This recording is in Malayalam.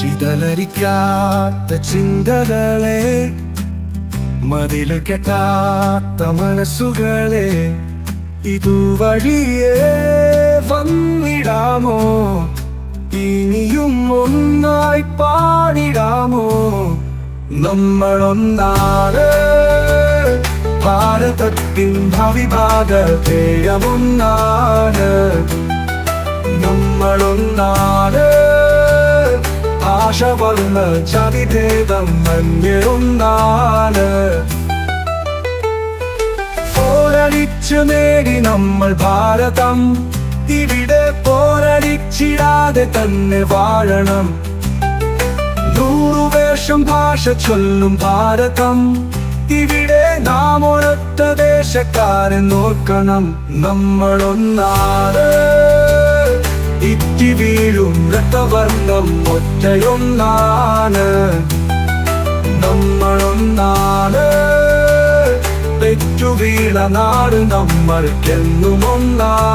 മത്സരിക്കാത്ത ചിന്തകളെ മതിൽ കെട്ടാത്ത മനസ്സുകളെ ഇതുവഴിയേ വന്നിടാമോ? ഇനിയും ഒന്നായി പാടിടാമോ? നമ്മളൊന്നാണ് ഭാരതത്തിൻ ഭവിഭാഗതേയമൊന്നാണ് നമ്മളൊന്നാണ് ആശ വന്ന ചതിഭേദം മഞ്ഞൊന്നാണ് പോരടിച്ചു നേടി നമ്മൾ ഭാരതം. ഇവിടെ പോരടിച്ചിടാതെ തന്നെ വാഴണം. നൂറുവേഷം ഭാഷ ചൊല്ലും ഭാരതം. ഇവിടെ നാം ഒരൊറ്റ ദേശക്കാരൻ നോക്കണം. നമ്മളൊന്നാണ്. രക്തവർണം ഒറ്റയൊന്നാണ്. നമ്മളൊന്നാണ്. പെറ്റുവീണ നാട് നമ്മൾക്കെന്നും ഒന്നാണ്